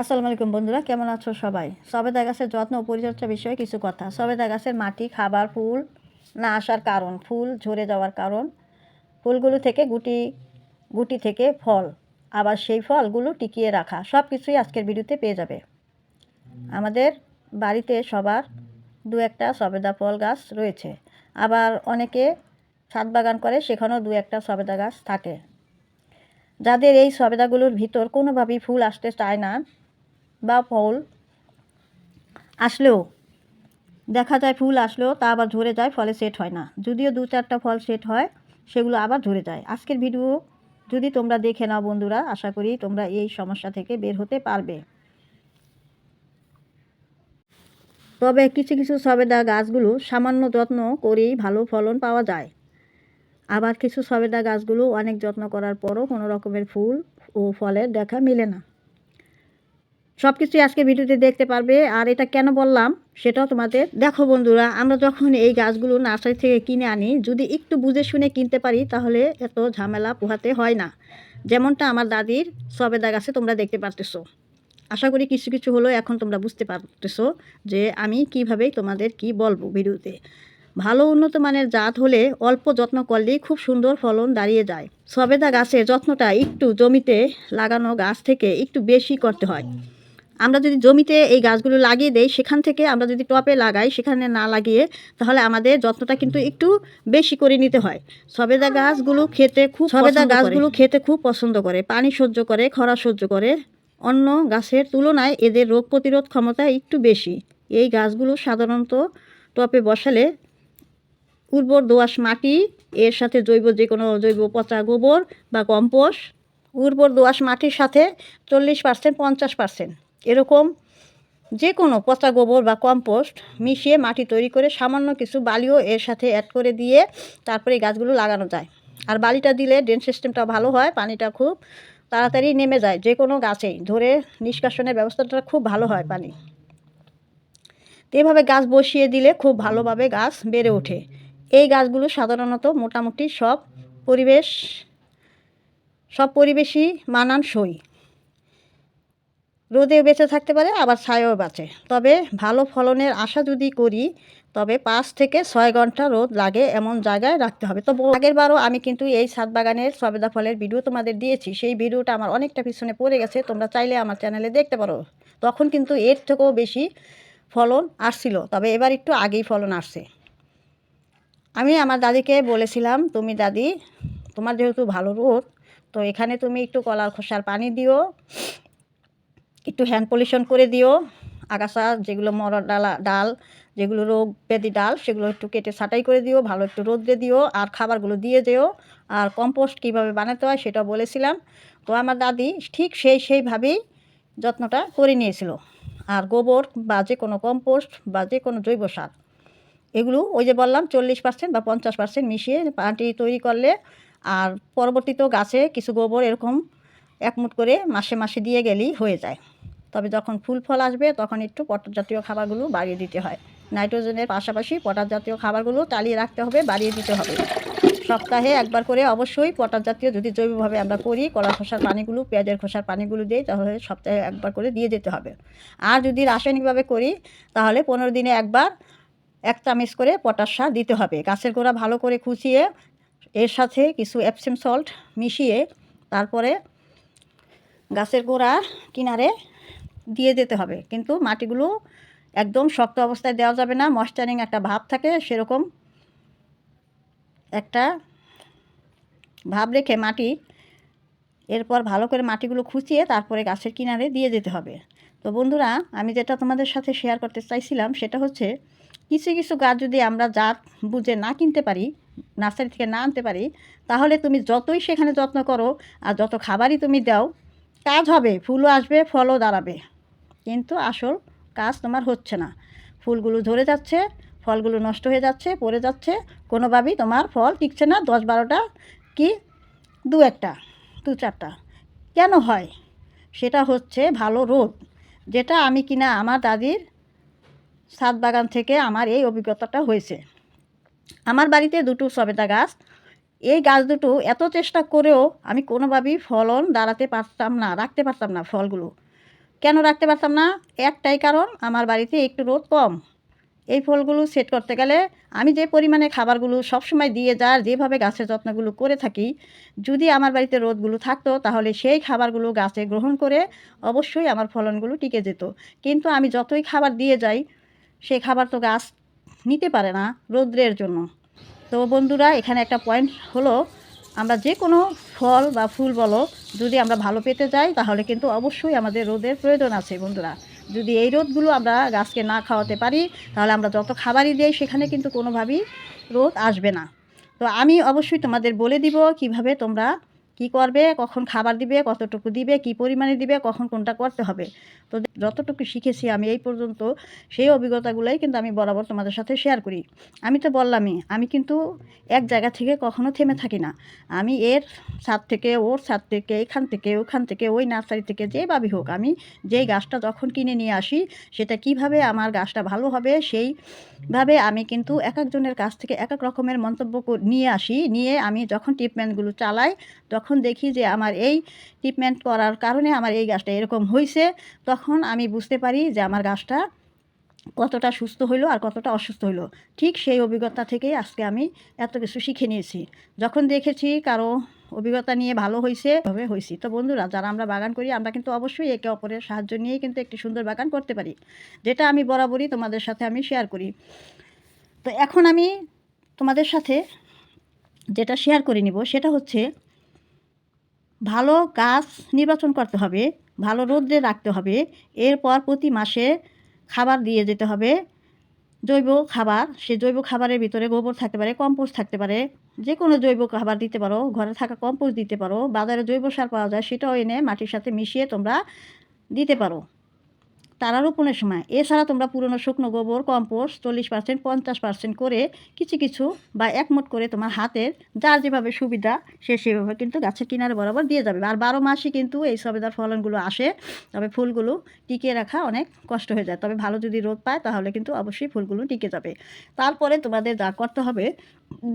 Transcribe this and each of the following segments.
আসসালামু আলাইকুম বন্ধুরা, কেমন আছো সবাই? সবেদা গাছের যত্ন ও পরিচর্যা বিষয়ে কিছু কথা। সবেদা গাছের মাটি, খাবার, ফুল না আসার কারণ? ফুল ঝরে যাওয়ার কারণ? ফুলগুলো থেকে গুটি গুটি থেকে ফল, আবার সেই ফলগুলো টিকিয়ে রাখা সব কিছুই আজকের ভিডিওতে পেয়ে যাবে। আমাদের বাড়িতে সবার দু একটা সবেদা ফল গাছ রয়েছে। আবার অনেকে ছাদ বাগান করে, সেখানেও দু একটা সবেদা গাছ থাকে। যাদের এই সবেদাগুলোর ভিতর কোনোভাবেই ফুল আসতে চায় না বা ফল আসলেও দেখা যায় ফুল আসলেও তা আবার ঝরে যায়, ফলে সেট হয় না। যদিও দু চারটা ফল সেট হয়, সেগুলো আবার ঝরে যায়। আজকের ভিডিও যদি তোমরা দেখে নাও বন্ধুরা, আশা করি তোমরা এই সমস্যা থেকে বের হতে পারবে। তবে কিছু কিছু সবেদা গাছগুলো সামান্য যত্ন করেই ভালো ফলন পাওয়া যায়। আবার কিছু সবেদা গাছগুলো অনেক যত্ন করার পরও কোনো রকমের ফুল ও ফলের দেখা মেলে না। সব কিছুই আজকে ভিডিওতে দেখতে পারবে। আর এটা কেন বললাম, সেটাও তোমাদের দেখো বন্ধুরা, আমরা যখন এই গাছগুলো নার্সারি থেকে কিনে আনি, যদি একটু বুঝে শুনে কিনতে পারি, তাহলে এত ঝামেলা পোহাতে হয় না। যেমনটা আমার দাদির সবেদা গাছে তোমরা দেখতে পারতেছো। আশা করি কিছু কিছু হলো এখন তোমরা বুঝতে পারতেছো যে আমি কীভাবে তোমাদের কি বলব ভিডিওতে। ভালো উন্নত মানের জাত হলে অল্প যত্ন করলেই খুব সুন্দর ফলন দাঁড়িয়ে যায়। সবেদা গাছের যত্নটা একটু জমিতে লাগানো গাছ থেকে একটু বেশি করতে হয়। আমরা যদি জমিতে এই গাছগুলো লাগিয়ে দেই সেখান থেকে আমরা যদি টপে লাগাই সেখানে না লাগিয়ে তাহলে আমাদের যত্নটা কিন্তু একটু বেশি করে নিতে হয়। সবেদা গাছগুলো খেতে খুব সবেদা গাছগুলো খেতে খুব পছন্দ করে। পানি সহ্য করে খরা সহ্য করে। অন্য গাছের তুলনায় এদের রোগ প্রতিরোধ ক্ষমতা একটু বেশি। এই গাছগুলো সাধারণত টপে বসালে উর্বর দোআঁশ মাটি এর সাথে জৈব যে কোনো জৈব পচা গোবর বা কম্পোস্ট উর্বর দোআঁশ মাটির সাথে চল্লিশ পার্সেন্ট পঞ্চাশ পার্সেন্ট। এরকম যে কোনো পচা গোবর বা কম্পোস্ট মিশিয়ে মাটি তৈরি করে সামান্য কিছু বালিও এর সাথে অ্যাড করে দিয়ে তারপরে এই গাছগুলো লাগানো যায়। আর বালিটা দিলে ড্রেন সিস্টেমটা ভালো হয়, পানিটা খুব তাড়াতাড়ি নেমে যায়। যে কোনো গাছেই ধরে নিষ্কাশনের ব্যবস্থাটা খুব ভালো হয় পানি। তো এভাবে গাছ বসিয়ে দিলে খুব ভালোভাবে গাছ বেড়ে ওঠে। এই গাছগুলো সাধারণত মোটামুটি সব পরিবেশ, সব পরিবেশই মানানসই। রোদে বেঁচে থাকতে পারে, আবার ছায়াও বাঁচে। তবে ভালো ফলনের আশা যদি করি, তবে পাঁচ থেকে ছয় ঘণ্টা রোদ লাগে এমন জায়গায় রাখতে হবে। তো আগের বারও আমি কিন্তু এই ছাদ বাগানের সবেদা ফলের ভিডিও তোমাদের দিয়েছি। সেই ভিডিওটা আমার অনেকটা পিছনে পড়ে গেছে, তোমরা চাইলে আমার চ্যানেলে দেখতে পারো। তখন কিন্তু এর থেকেও বেশি ফলন আসছিল, তবে এবার একটু আগেই ফলন আসছে। আমি আমার দাদিকে বলেছিলাম, তুমি দাদি, তোমার যেহেতু ভালো রোদ, তো এখানে তুমি একটু কলার খোসার পানি দিও। একটু হ্যান্ড পলিউশন করে দিও। আগাছা যেগুলো মরা ডালা, ডাল, যেগুলো রোগ ব্যাধি ডাল, সেগুলো একটু কেটে ছাটাই করে দিও, ভালো একটু রোদ্রে দিও, আর খাবারগুলো দিয়ে যেও। আর কম্পোস্ট কীভাবে বানাতে হয় সেটা বলেছিলাম। তো আমার দাদি ঠিক সেই, সেইভাবেই যত্নটা করে নিয়েছিল। আর গোবর বা যে কোনো কম্পোস্ট বা যে কোনো জৈব সার, এগুলো ওই যে বললাম চল্লিশ পার্সেন্ট বা পঞ্চাশ পার্সেন্ট মিশিয়ে মাটি তৈরি করলে, আর পরবর্তীতেও গাছে কিছু গোবর এরকম একমুট করে মাসে মাসে দিয়ে গেলেই হয়ে যায়। তবে যখন ফুল ফল আসবে, তখন একটু পটাশ জাতীয় খাবারগুলো বাড়িয়ে দিতে হয়। নাইট্রোজেনের পাশাপাশি পটাশ জাতীয় খাবারগুলো চালিয়ে রাখতে হবে, বাড়িয়ে দিতে হবে। সপ্তাহে একবার করে অবশ্যই পটাশ জাতীয় যদি জৈবভাবে আমরা করি, কলা খোসার পানিগুলো, পেঁয়াজের খোসার পানিগুলো দিই তাহলে সপ্তাহে একবার করে দিয়ে যেতে হবে। আর যদি রাসায়নিকভাবে করি, তাহলে পনেরো দিনে একবার এক চামচ করে পটাশ সার দিতে হবে। গাছের গোড়া ভালো করে খুঁচিয়ে, এর সাথে কিছু অ্যাপসেম সল্ট মিশিয়ে, তারপরে গাছের গোড়া কিনারে দিয়ে যেতে হবে। কিন্তু মাটিগুলো একদম শক্ত অবস্থায় দেওয়া যাবে না ময়শ্চারিং একটা ভাব থাকে সেরকম। একটা ভাব রেখে মাটি, এরপর ভালো করে মাটিগুলো খুঁচিয়ে তারপরে গাছের কিনারে দিয়ে যেতে হবে। তো বন্ধুরা, আমি যেটা তোমাদের সাথে শেয়ার করতে চাইছিলাম সেটা হচ্ছে, কিছু কিছু গাছ যদি আমরা জাত বুঝে না কিনতে পারি নার্সারি থেকে না আনতে পারি, তাহলে তুমি যতই সেখানে যত্ন করো আর যত খাবারই তুমি দাও, কাজ হবে, ফুলও আসবে, ফলও দাঁড়াবে। কিন্তু আসল কাজ তোমার হচ্ছে না। ফুলগুলো ধরে যাচ্ছে, ফলগুলো নষ্ট হয়ে যাচ্ছে, পড়ে যাচ্ছে, কোনোভাবেই তোমার ফল টিকছে না। দশ বারোটা কি? দু একটা, দু চারটা। কেন হয়? সেটা হচ্ছে ভালো রোদ যেটা আমি কিনা আমার দাদির ছাদ বাগান থেকে আমার এই অভিজ্ঞতাটা হয়েছে। আমার বাড়িতে দুটো সবেদা গাছ। এই গাছ দুটো এত চেষ্টা করেও আমি কোনোভাবেই ফলন দাঁড়াতে পারতাম না, রাখতে পারতাম না ফলগুলো। কেন রাখতে পারতাম না? একটাই কারণ, আমার বাড়িতে একটু রোদ কম। এই ফলগুলো সেট করতে গেলে আমি যে পরিমাণে খাবারগুলো সবসময় দিয়ে যার যেভাবে গাছের যত্নগুলো করে থাকি, যদি আমার বাড়িতে রোদগুলো থাকতো, তাহলে সেই খাবারগুলো গাছে গ্রহণ করে অবশ্যই আমার ফলনগুলো টিকে যেত। কিন্তু আমি যতই খাবার দিয়ে যাই সেই খাবার তো গাছ নিতে পারে না রৌদ্রের জন্য। তো বন্ধুরা, এখানে একটা পয়েন্ট হলো আমরা যে কোনো ফল বা ফুল বলো, যদি আমরা ভালো পেতে যাই, তাহলে কিন্তু অবশ্যই আমাদের রোদের প্রয়োজন আছে বন্ধুরা। যদি এই রোদগুলো আমরা গাছকে না খাওয়াতে পারি, তাহলে আমরা যত খাবারই দিই, সেখানে কিন্তু কোনোভাবেই রোদ আসবে না। তো আমি অবশ্যই তোমাদের বলে দিব কীভাবে তোমরা কি করবে, কখন খাবার দিবে, কতটুকু দিবে, কি পরিমাণে দিবে, কখন কোনটা করতে হবে। তো যতটুকু শিখেছি আমি এই পর্যন্ত, সেই অভিজ্ঞতাগুলোই কিন্তু আমি বরাবর তোমাদের সাথে শেয়ার করি। আমি তো বললামই, আমি কিন্তু এক জায়গা থেকে কখনো থেমে থাকি না। আমি এর ছাদ থেকে, ওর ছাদ থেকে, এখান থেকে, ওখান থেকে, ওই নার্সারি থেকে যেভাবে হোক, আমি যেই গাছটা যখন কিনে নিয়ে আসি, সেটা কীভাবে আমার গাছটা ভালো হবে, সেইভাবে আমি কিন্তু এক একজনের কাছ থেকে এক এক রকমের মন্তব্য নিয়ে আসি। নিয়ে আমি যখন ট্রিটমেন্টগুলো চালাই, তখন দেখি যে আমার এই ট্রিটমেন্ট করার কারণে আমার এই গাছটা এরকম হয়েছে তখন আমি বুঝতে পারি যে আমার গাছটা কতটা সুস্থ হইল আর কতটা অসুস্থ হইল। ঠিক সেই অভিজ্ঞতা থেকেই আজকে আমি এত কিছু শিখে নিয়েছি। যখন দেখেছি কারও অভিজ্ঞতা নিয়ে ভালো হয়েছে তবে হয়েছি তো বন্ধুরা, যারা আমরা বাগান করি, আমরা কিন্তু অবশ্যই একে অপরের সাহায্য নিয়েই কিন্তু একটি সুন্দর বাগান করতে পারি। যেটা আমি বরাবরই তোমাদের সাথে আমি শেয়ার করি। তো এখন আমি তোমাদের সাথে যেটা শেয়ার করে নিব, সেটা হচ্ছে ভালো গাছ নির্বাচন করতে হবে, ভালো রোদ্রে রাখতে হবে, এরপর প্রতি মাসে খাবার দিয়ে যেতে হবে। জৈব খাবার, সে জৈব খাবারের ভিতরে গোবর থাকতে পারে, কম্পোস্ট থাকতে পারে যে কোনো জৈব খাবার দিতে পারো, ঘরে থাকা কম্পোস্ট দিতে পারো, বাজারে জৈব সার পাওয়া যায়, সেটাও এনে মাটির সাথে মিশিয়ে তোমরা দিতে পারো। তারা রোপণের সময়। এছাড়া তোমরা পুরনো শুকনো গোবর, কম্পোস্ট, চল্লিশ পার্সেন্ট পঞ্চাশ পার্সেন্ট করে কিছু কিছু বা একমোট করে তোমার হাতের যার যেভাবে সুবিধা, সে সেভাবে কিন্তু গাছের কিনারে বরাবর দিয়ে যাবে। আর বারো মাসই কিন্তু এই সবেদার ফলনগুলো আসে, তবে ফুলগুলো টিকিয়ে রাখা অনেক কষ্ট হয়ে যায়। তবে ভালো যদি রোদ পায়, তাহলে কিন্তু অবশ্যই ফুলগুলো টিকে যাবে। তারপরে তোমাদের যা করতে হবে,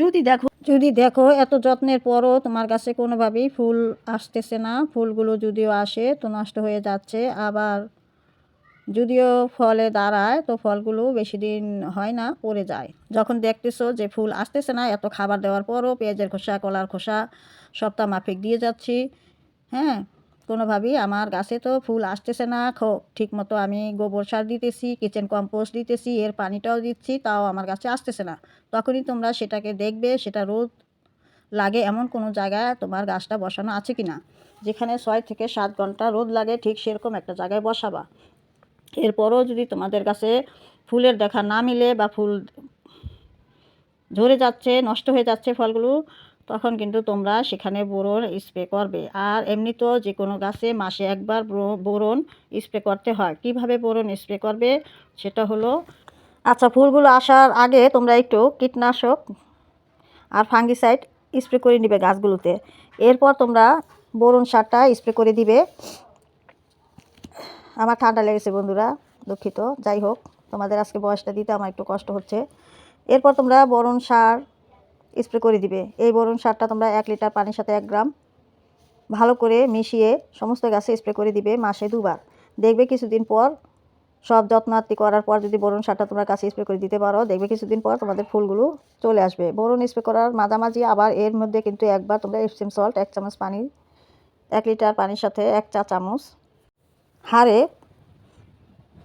যদি দেখো যদি দেখো এত যত্নের পরও তোমার কাছে কোনোভাবেই ফুল আসতেছে না, ফুলগুলো যদিও আসে তো নষ্ট হয়ে যাচ্ছে, আবার যদিও ফলে দাঁড়ায়, তো ফলগুলো বেশি দিন হয় না, পড়ে যায়। যখন দেখতেছো যে ফুল আসতেছে না, এত খাবার দেওয়ার পরও পেঁয়াজের খোসা, কলার খোসা, সপ্তাহ মাফিক দিয়ে যাচ্ছি। হ্যাঁ কোনোভাবেই আমার গাছে তো ফুল আসতেছে না ঠিক মতো আমি গোবর সার দিতেছি কিচেন কম্পোস্ট দিতেছি, এর পানিটাও দিচ্ছি, তাও আমার গাছে আসতেছে না। তখনই তোমরা সেটাকে দেখবে, সেটা রোদ লাগে এমন কোনো জায়গায় তোমার গাছটা বসানো আছে কি না যেখানে ছয় থেকে সাত ঘণ্টা রোদ লাগে, ঠিক সেরকম একটা জায়গায় বসাবা। এরপরও যদি তোমাদের কাছে ফুলের দেখা না মিলে বা ফুল ঝরে যাচ্ছে, নষ্ট হয়ে যাচ্ছে ফলগুলো, তখন কিন্তু তোমরা সেখানে বোরন স্প্রে করবে। আর এমনিতেও যে কোনো গাছে মাসে একবার ব্রো- বোরন স্প্রে করতে হয়। কীভাবে বোরন স্প্রে করবে সেটা হলো আচ্ছা ফুলগুলো আসার আগে তোমরা একটু কীটনাশক আর ফাঙ্গিসাইড স্প্রে করে নিবে গাছগুলোতে। এরপর তোমরা বোরন সারটা স্প্রে করে দিবে। আমার ঠান্ডা লেগেছে বন্ধুরা, দুঃখিত। যাই হোক, তোমাদের আজকে বয়সটা দিতে আমার একটু কষ্ট হচ্ছে। এরপর তোমরা বরণ সার স্প্রে করে দিবে। এই বরণ সারটা তোমরা এক লিটার পানির সাথে এক গ্রাম ভালো করে মিশিয়ে সমস্ত গাছে স্প্রে করে দিবে মাসে দুবার। দেখবে কিছুদিন পর সব যত্নার্থী করার পর যদি বরণ সারটা তোমরা গাছে স্প্রে করে দিতে পারো, দেখবে কিছুদিন পর তোমাদের ফুলগুলো চলে আসবে। বরণ স্প্রে করার মাঝামাঝি আবার এর মধ্যে কিন্তু একবার তোমরা এপসিম সল্ট এক চামচ পানি এক লিটার পানির সাথে এক চা চামচ হারে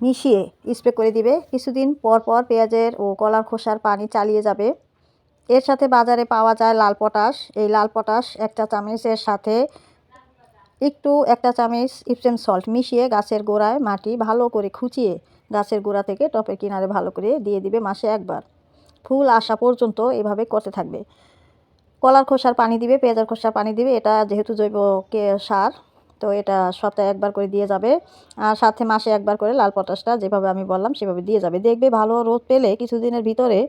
মিশিয়ে স্প্রে করে দিবে। কিছুদিন পর পর পেঁয়াজের ও কলার খোসার পানি চালিয়ে যাবে। এর সাথে বাজারে পাওয়া যায় লাল পটাশ। এই লাল পটাশ একটা চামচের সাথে একটু একটা চামচ ইপসেম সল্ট মিশিয়ে গাছের গোড়ায় মাটি ভালো করে খুঁচিয়ে গাছের গোড়া থেকে টপের কিনারে ভালো করে দিয়ে দিবে মাসে একবার। ফুল আসা পর্যন্ত এভাবে করতে থাকবে। কলার খোসার পানি দিবে, পেঁয়াজের খোসার পানি দিবে। এটা যেহেতু জৈব সার তো এটা সপ্তাহে একবার করে দিয়ে যাবে। আর সাথে মাসে একবার করে লাল পটাশটা যেভাবে আমি বললাম সেভাবে দিয়ে যাবে। দেখবে ভালো রোদ পেলে কিছুদিনের ভিতরে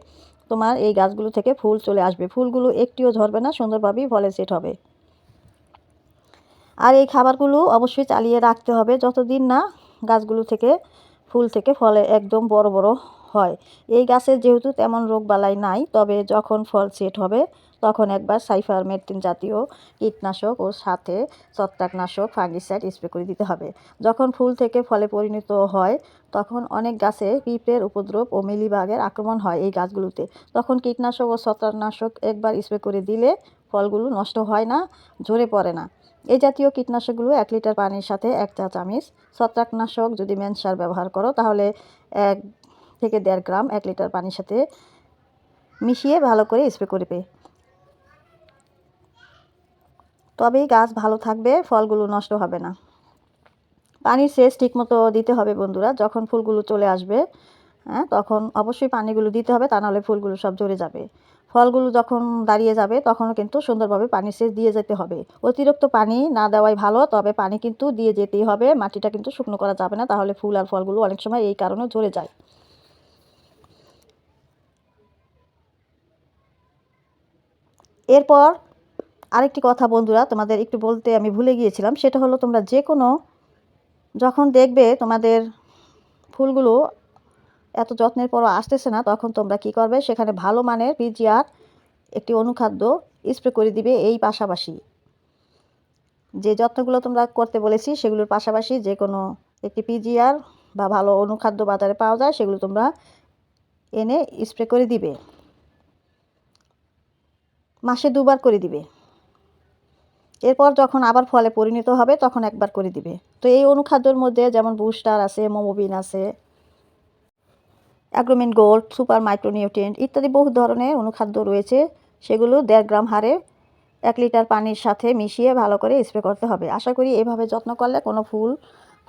তোমার এই গাছগুলো থেকে ফুল চলে আসবে। ফুলগুলো একটিও ঝরবে না, সুন্দরভাবেই ফলে সেট হবে। আর এই খাবারগুলো অবশ্যই চালিয়ে রাখতে হবে। যতদিন না গাছগুলো থেকে, ফুল থেকে ফলে একদম বড় বড় হয়। এই গাছের যেহেতু তেমন রোগ বালাই নাই, তবে যখন ফল সেট হবে, তখন একবার সাইফারমেথ্রিন জাতীয় কীটনাশক ও সাথে ছত্রাকনাশক ফাঙ্গিসাইড স্প্রে করে দিতে হবে। যখন ফুল থেকে ফলে পরিণত হয়, তখন অনেক গাছে পিঁপড়ের উপদ্রব ও মিলিবাগের আক্রমণ হয় এই গাছগুলোতে। তখন কীটনাশক ও ছত্রাকনাশক একবার স্প্রে করে দিলে ফলগুলো নষ্ট হয় না, ঝরে পড়ে না। এই জাতীয় কীটনাশকগুলো এক লিটার পানির সাথে এক চা চামচ ছত্রাকনাশক যদি মেনসার ব্যবহার করো, তাহলে এক থেকে দেড় গ্রাম এক লিটার পানির সাথে মিশিয়ে ভালো করে স্প্রে করবে তবেই গাছ ভালো থাকবে, ফলগুলো নষ্ট হবে না। পানির সেচ ঠিকমতো দিতে হবে বন্ধুরা, যখন ফুলগুলো চলে আসবে হ্যাঁ তখন অবশ্যই পানিগুলো দিতে হবে, তা নাহলে ফুলগুলো সব ঝরে যাবে। ফলগুলো যখন দাঁড়িয়ে যাবে, তখনও কিন্তু সুন্দরভাবে পানি সেচ দিয়ে যেতে হবে। অতিরিক্ত পানি না দেওয়াই ভালো, তবে পানি কিন্তু দিয়ে যেতেই হবে, মাটিটা কিন্তু শুকনো করা যাবে না, তাহলে ফুল আর ফলগুলো অনেক সময় এই কারণে ঝরে যায়। এরপর আরেকটি কথা বন্ধুরা, তোমাদের একটু বলতে আমি ভুলে গিয়েছিলাম, সেটা হলো তোমরা যে কোনো যখন দেখবে তোমাদের ফুলগুলো এত যত্নের পরও আসতেছে না, তখন তোমরা কি করবে? সেখানে ভালো মানের পিজিআর একটি অনুখাদ্য স্প্রে করে দিবে এই পাশাপাশি। যে যত্নগুলো তোমরা করতে বলেছি, সেগুলোর পাশাপাশি যে কোনো একটি পিজিআর বা ভালো অনুখাদ্য বাজারে পাওয়া যায়, সেগুলো তোমরা এনে স্প্রে করে দিবে। মাসে দুবার করে দিবে। এরপর যখন আবার ফলে পরিণত হবে, তখন একবার করে দিবে। তো এই অনুখাদ্যর মধ্যে যেমন বুস্টার আছে, মোমোবিন আছে, অ্যাগ্রোমিন গোল্ড, সুপার মাইক্রোনিউট্রিয়েন্ট ইত্যাদি বহু ধরনের অনুখাদ্য রয়েছে। সেগুলো দেড় গ্রাম হারে এক লিটার পানির সাথে মিশিয়ে ভালো করে স্প্রে করতে হবে। আশা করি এভাবে যত্ন করলে কোনো ফুল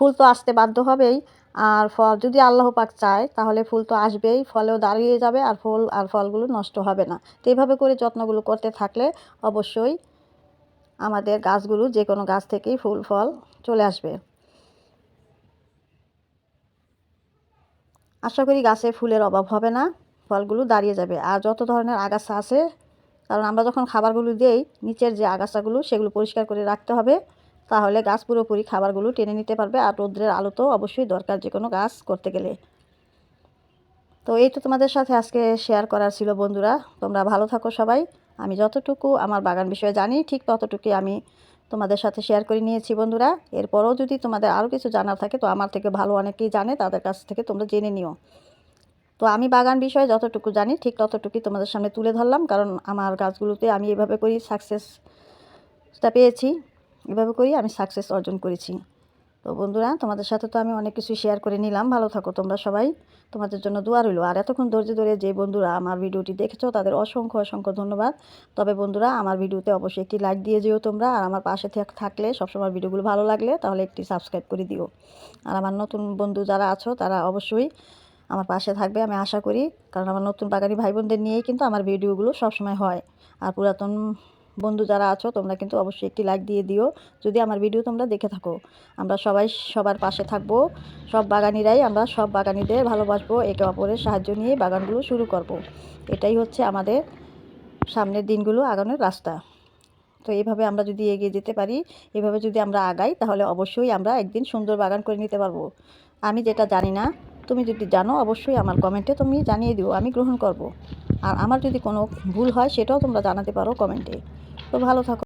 ফুল তো আসতে বাধ্য হবেই। আর ফল যদি আল্লাহ পাক চায়, তাহলে ফুল তো আসবেই, ফলেও দাঁড়িয়ে যাবে আর ফুল আর ফলগুলো নষ্ট হবে না। তো এইভাবে করে যত্নগুলো করতে থাকলে অবশ্যই আমাদের গাছগুলো যে কোনো গাছ থেকেই ফুল, ফল চলে আসবে। আশা করি গাছে ফুলের অভাব হবে না, ফলগুলো দাঁড়িয়ে যাবে। আর যত ধরনের আগাছা আছে, কারণ আমরা যখন খাবারগুলো দেই, নিচের যে আগাছাগুলো, সেগুলো পরিষ্কার করে রাখতে হবে। তাহলে গাছ পুরোপুরি খাবারগুলো টেনে নিতে পারবে আর রৌদ্রের আলো তো অবশ্যই দরকার যে কোনো গাছ করতে গেলে। তো এই তো তোমাদের সাথে আজকে শেয়ার করার ছিল বন্ধুরা। তোমরা ভালো থাকো সবাই। আমি যতটুকু আমার বাগান বিষয়ে জানি, ঠিক ততটুকুই আমি তোমাদের সাথে শেয়ার করে নিয়েছি বন্ধুরা। এরপরও যদি তোমাদের আরও কিছু জানার থাকে, তো আমার থেকে ভালো অনেকেই জানে, তাদের কাছ থেকে তোমরা জেনে নিও। তো আমি বাগান বিষয়ে যতটুকু জানি, ঠিক ততটুকুই তোমাদের সামনে তুলে ধরলাম, কারণ আমার গাছগুলোতে আমি এভাবে করি সাকসেসটা পেয়েছি। এভাবে করি আমি সাকসেস অর্জন করেছি। তো বন্ধুরা, তোমাদের সাথে তো আমি অনেক কিছু শেয়ার করে নিলাম। ভালো থাকো তোমরা সবাই। তোমাদের জন্য দোয়া রইল। আর এতক্ষণ ধৈর্য ধরে যে বন্ধুরা আমার ভিডিওটি দেখেছ, তাদের অসংখ্য অসংখ্য ধন্যবাদ। তবে বন্ধুরা, আমার ভিডিওতে অবশ্যই একটি লাইক দিয়ে যেও তোমরা। আর আমার পাশে থাকলে সবসময় ভিডিওগুলো ভালো লাগলে, তাহলে একটি সাবস্ক্রাইব করে দিও। আর আমার নতুন বন্ধু যারা আছো, তারা অবশ্যই আমার পাশে থাকবে, আমি আশা করি। কারণ আমার নতুন বাগানি ভাই বোনদের নিয়েই কিন্তু আমার ভিডিওগুলো সবসময় হয়। আর পুরাতন বন্ধু যারা আছো, তোমরা কিন্তু অবশ্যই একটি লাইক দিয়ে দিও। যদি আমার ভিডিও তোমরা দেখে থাকো। আমরা সবাই সবার পাশে থাকব। সব বাগানিরাই আমরা সব বাগানিদের ভালোবাসবো, একে অপরের সাহায্য নিয়ে বাগানগুলো শুরু করব। এটাই হচ্ছে আমাদের সামনের দিনগুলো আগানোর রাস্তা। তো এইভাবে আমরা যদি এগিয়ে যেতে পারি, এভাবে যদি আমরা আগাই, তাহলে অবশ্যই আমরা একদিন সুন্দর বাগান করে নিতে পারব। আমি যেটা জানি না, তুমি যদি জানো, অবশ্যই আমার কমেন্টে তুমি জানিয়ে দিও, আমি গ্রহণ করব। আর আমার যদি কোনো ভুল হয়, সেটাও তোমরা জানাতে পারো কমেন্টে। তো ভালো থাকো।